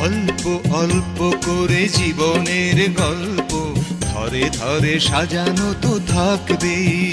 অল্প অল্প করে জীবনের গল্প। ধরে ধরে সাজানো তো থাকবে।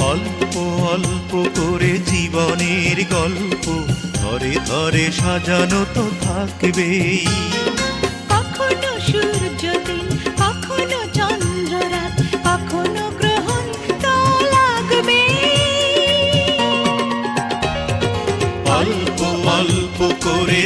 অল্প অল্প করে জীবনের গল্প। ধরে ধরে সাজানো তো থাকবেই।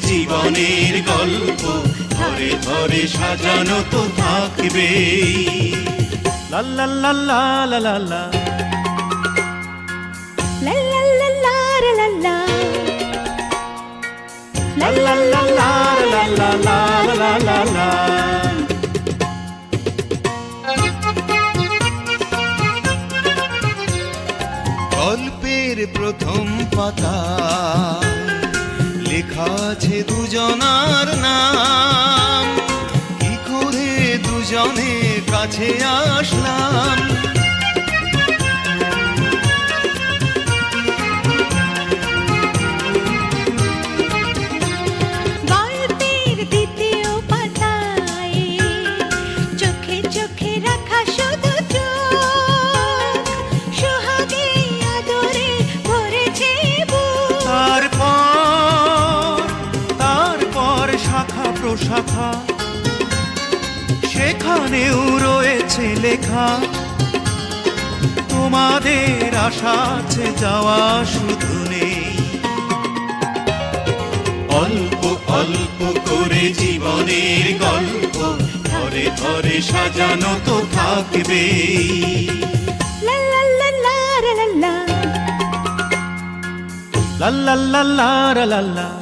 জীবনের গল্প ধরে ধরে সাজানো তো থাকবে লাল্লা লাল্লা গল্পের প্রথম পাতা আছে দুজনার নাম। কি করে দুজনে কাছে আসলাম? শাখা। সেখানেও রয়েছে লেখা। তোমাদের আশা আছে যাওয়া শুধু নেই। অল্প অল্প করে জীবনের গল্প ধরে ধরে সাজানো তো থাকবে। লা লা লা লা লা লা। লা La la la la la la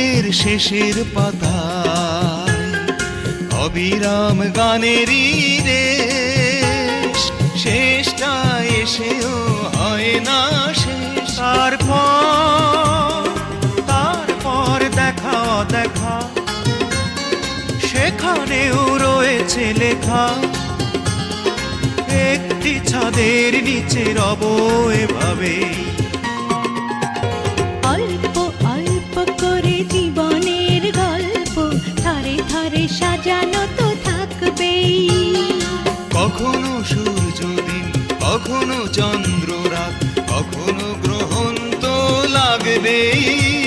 গল্পের শেষের পাতায় অবিরাম গানেরই রেশ। শেষটা এসেও হয় না শেষ। তারপর তারপর দেখা দেখা সেখানেও রয়েছে লেখা। একটি ছাদের নিচে রব এভাবে সাজানো তো থাকবেই। কখনো সূর্য দিন কখনো চন্দ্র রাত কখনো গ্রহণ তো লাগবেই।